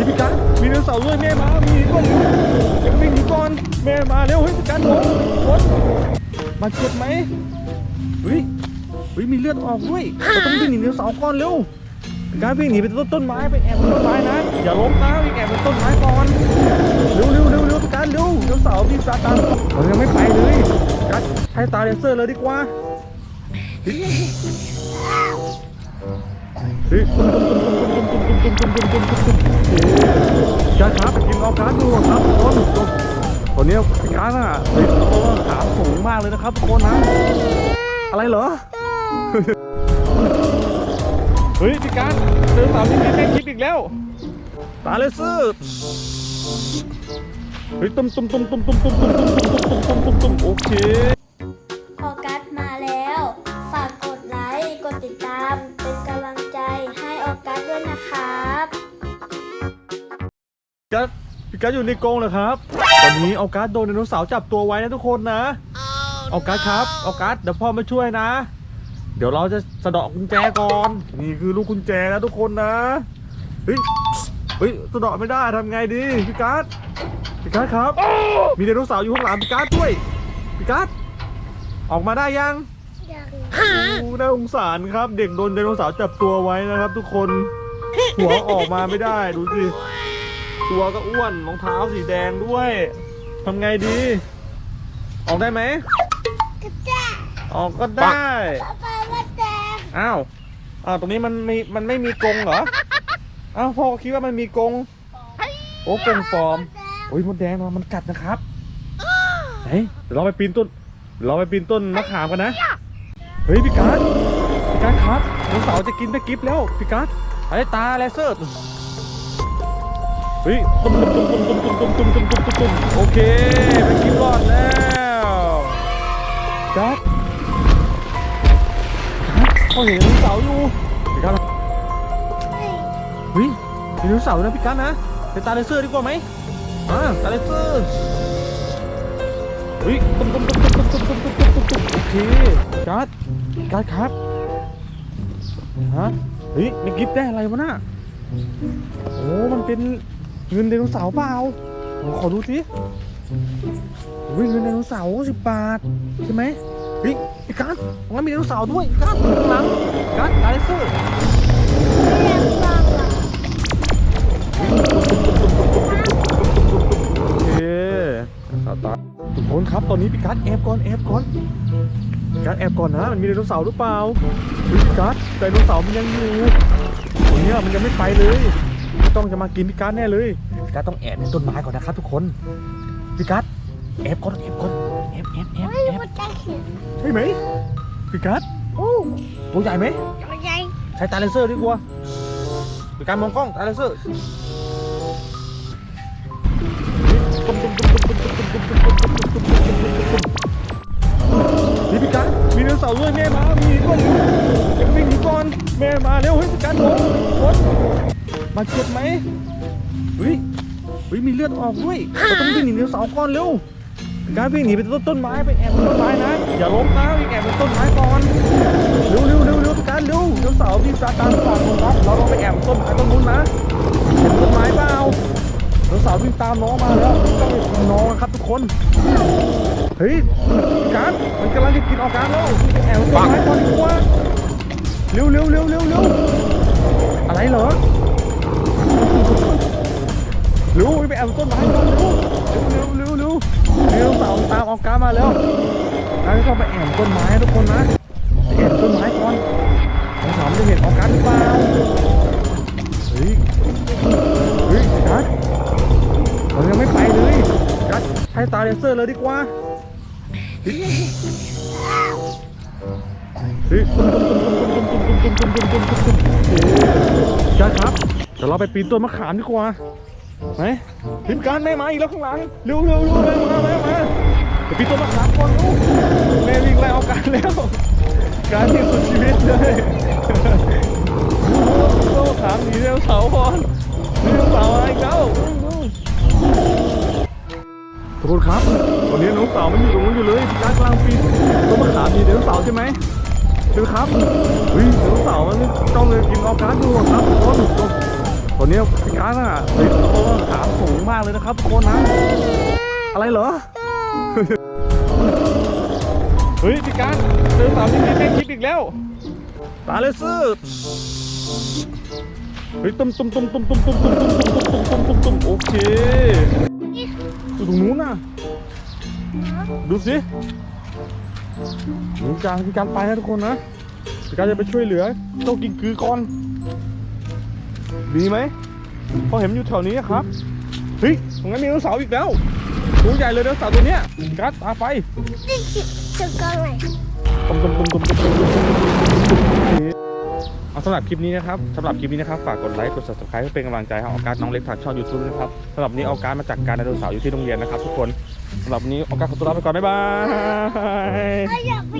นี่พี่การมีไดโนเสาด้วยแม่มา มีก่อนเดี๋ยววิ่งหนีก่อนแม่มาเร็วเฮ้ยพี่การโดนโดนมาเจ็บไหมเฮ้ยเฮ้ยมีเลือดออกด้วยเราต้องวิ่งหนีเสาก่อนเร็วการวิ่งหนีไปต้นต้นไม้ไปแอบบนต้นไม้นะอย่าล้มนะวิ่งแอบบนต้นไม้ก่อนเร็วเร็วเร็วเร็วพี่การเร็วเสาร์วิ่งตาตามเรายังไม่ไปเลยการใช้ตาเลเซอร์เลยดีกว่า เฮ้ยจ้าครับไปกินออการ์ดดูครับทุกคนตอนนี้การอะเฮ้ยตัวขาสูงมากเลยนะครับทุกคนนะอะไรเหรอ เฮ้ยพี่การเดินสาวนี่มีแม่คลิปอีกแล้ว ตาเลเซอร์เฮ้ยตุ้มตุ้มตุ้มตุ้มตุ้มตุ้มตุ้มตุ้มตุ้มตุ้มตุ้มตุ้มตุ้มโอเคออกัสมาแล้ว ฝากกดไลค์ กดติดตาม เป็นกำลัง กัสพี่กัสอยู่ในกรงเหรอครับ ตอนนี้เอาการ์ดโดนไดโนเสาร์จับตัวไว้นะทุกคนนะ เอาการ์ดครับ เอาการ์ดเดี๋ยวพ่อมาช่วยนะ เดี๋ยวเราจะสะเดาะกุญแจก่อน นี่คือลูกกุญแจนะทุกคนนะ เฮ้ย เฮ้ยสะเดาะไม่ได้ทำไงดีพี่กัสพี่กัสครับ มีไดโนเสาร์อยู่ข้างหลังพี่กัสด้วยพี่กัสออกมาได้ยังโอ้น่าสงสารครับ เด็กโดนไดโนเสาร์จับตัวไว้นะครับ ทุกคน หัวออกมาไม่ได้ดูสิ ตัวก็อ้วนรองเท้าสีแดงด้วยทำไงดี ออกได้ไหมออกก็ได้อ้าวอ้าวตรงนี้มันมีมันไม่มีกรงเหรออ้าวพ่อคิดว่ามันมีกรงโอ้กรงปลอมโอ้ยมดแดงมันมันกัดนะครับไหนเดี๋ยวเราไปปีนต้นเดี๋ยวเราไปปีนต้นมะขามกันนะเฮ้ยพี่การ์ดพี่การ์ดครับน้องสาวจะกินแม่กิฟแล้วพี่การ์ดไอ้ตาเลเซอร์ เฮ้ยตุ้มตุ้มตุ้มตุ้มตุ้มตุ้มตุ้มตุ้มตุ้มตุ้มตุ้มโอเคแม่กิฟรอดแล้วการ์ดเขาเห็นไดโนเสาร์อยู่พี่การ์เฮ้ยมีไดโนเสาร์นะพี่การ์ดนะไปตาเลเซอร์ดีกว่าไหมอ่าตาเลเซอร์เฮ้ยตุ้มตุ้มตุ้มตุ้มตุ้มตุ้มตุ้มตุ้มตุ้มตุ้มโอเคการ์ดการ์ดครับฮะเฮ้ยมีกิฟต์ได้อะไรวะน่ะโอ้มันเป็น เงินไดโนเสาร์เปล่าผมขอดูสิเฮ้ยเงินไดโนเสาร์สิบบาทใช่ไหมเฮ้ยไอ้การ์ดงั้นมีไดโนเสาร์ด้วยการ์ดข้างหลังการ์ดการ์ดเลเซอร์โอเสตาร์ทุกคนครับตอนนี้พี่กัสแอบก่อนแอบก่อนพี่กัสแอบก่อนนะมันมีไดโนเสาร์หรือเปล่าพี่กัสไดโนเสาร์มันยังอยู่ตรงเนี้ยมันยังไม่ไปเลย ต้องจะมากินพี่กัสแน่เลยพี่กัสต้องแอบในต้นไม้ก่อนนะครับทุกคนพี่กัสแอบก่อนแอบก่อนแอบแอบแอบแอบใช่ไหมพี่กัสตัวใหญ่ไหมใช้ตาเลเซอร์ดีกว่าเป็นการมองกล้องตาเลเซอร์นี่พี่การมีไดโนเสาร์ด้วยแม่มามีก่อนเดี๋ยววิ่งหนีก่อนแม่มาเร็วเฮ้ยพี่การโดนโดน มาเจ็บไหมเฮ้ยเฮ้ยมีเลือดออกด้วยเราต้องวิ่งหนีไดโนเสาก่อนเร็วการวิ่งหนีไปต้นต้นไม้ไปแอบบนต้นไม้นะอย่าล้มนะวิ่งแอบบนต้นไม้ก่อนเร็วเร็วเร็วเร็วการเร็วเดี๋ยวเสาพี่ตาตามฝั่งผมครับเราต้องไปแอบต้นไม้ต้นนู้นนะเห็นต้นไม้เปล่าเดี๋ยวเสาวิ่งตามน้องมาแล้วต้องไปนน้องครับทุกคนเฮ้ยการมันกำลังจะกินออกการแล้วแอบต้นไม้ก่อนดีกว่าเร็วเร็วเร็วเร็วเร็วอะไรเหรอ ร็วไปแอบต้นไม้เร็วเร็วเร็วเร็วเร็วเสาตามออกการมาแล้วเราต้องไปแอบต้นไม้ทุกคนนะแอบต้นไม้ก่อนสองสามจะเห็นออกการหรือเปล่าเฮ้ยเฮ้ยกัสเรายังไม่ไปเลยกัสใช้ตาเลเซอร์เลยดีกว่าเฮ้ย เราไปปีนต้นมะขามดีกว่าไหนพิมการแม่มาอีกแล้วข้างหลังเร็วเร็วเร็วแม่มาแม่มาไปปีนต้นมะขามก่อนลูกแม่วิ่งไล่ออกการแล้วการที่สุดชีวิตเลยโซ่ขามหนีเร็วเสาพอนนีเร็วเสาอะไรเก้าทุกคนครับตอนนี้น้องสาวมันอยู่ตรงนู้นอยู่เลยการกลังปีนต้นมะขามหนีเร็วเสาใช่ไหมใช่ครับเฮ้ยเร็วเสามันจ้องเลยกินออกการดูครับทุกคน นนี้พี่การอะเฮ้ยโอ้ขาสูงมากเลยนะครับทุกคนนะ อะไรเหรอ เฮ้ยพี่การเจอสาวที่มีแม่คลิปอีกแล้วตาเลเซอร์เฮ้ยตุ้มตุ้มตุ้มตุ้มตุ้มตุ้มตุ้มตุ้มตุ้มตุ้มตุ้มตุ้มตุ้มโอเคอยู่ตรงนู้นน่ะดูสิพี่การพี่การไปนะทุกคนนะพี่การจะไปช่วยเหลือเจ้ากิงกือก่อน ดีไหมพอเห็นมันอยู่แถวนี้ครับเฮ้ยตรงนั้นมีไดโนเสาร์อีกแล้วตัวใหญ่เลยไดโนเสาร์ตัวเนี้ยกัดตามไปจะกล้องไหนตุ้มตุ้มตุ้มตุ้มตุ้มตุ้มเอาสำหรับคลิปนี้นะครับสำหรับคลิปนี้นะครับฝากกดไลค์กด subscribe เพื่อเป็นกำลังใจให้ออกัสน้องเล็กทางช่อง YouTube นะครับสำหรับวันนี้ออกัสมาจากการไดโนเสาร์อยู่ที่โรงเรียนนะครับทุกคนสำหรับวันนี้ออกัสขอตัวลาไปก่อนบ๊ายบายอยากไป